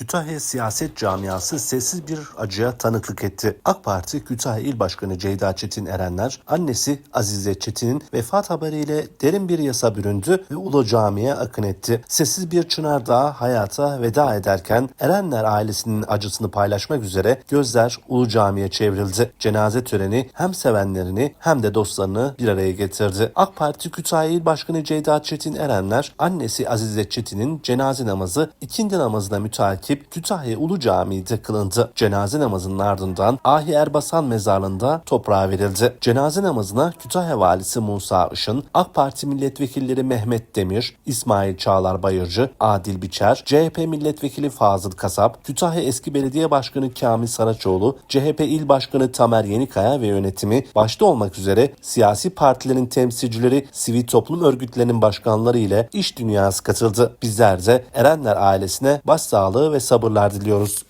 Kütahya siyaset camiası sessiz bir acıya tanıklık etti. AK Parti Kütahya İl Başkanı Ceyda Çetin Erenler, annesi Azize Çetin'in vefat haberiyle derin bir yasa büründü ve Ulu Cami'ye akın etti. Sessiz bir çınar daha hayata veda ederken Erenler ailesinin acısını paylaşmak üzere gözler Ulu Cami'ye çevrildi. Cenaze töreni hem sevenlerini hem de dostlarını bir araya getirdi. AK Parti Kütahya İl Başkanı Ceyda Çetin Erenler, annesi Azize Çetin'in cenaze namazı ikindi namazına mütakip Kütahya Ulu Camii'de kılındı. Cenaze namazının ardından Ahi Erbasan mezarlığında toprağa verildi. Cenaze namazına Kütahya Valisi Musa Işın, AK Parti milletvekilleri Mehmet Demir, İsmail Çağlar Bayırcı, Adil Biçer, CHP milletvekili Fazıl Kasap, Kütahya eski belediye başkanı Kamil Saraçoğlu, CHP il başkanı Tamer Yenikaya ve yönetimi başta olmak üzere siyasi partilerin temsilcileri, sivil toplum örgütlerinin başkanları ile iş dünyası katıldı. Bizler de Erenler ailesine başsağlığı ve sabırlar diliyoruz.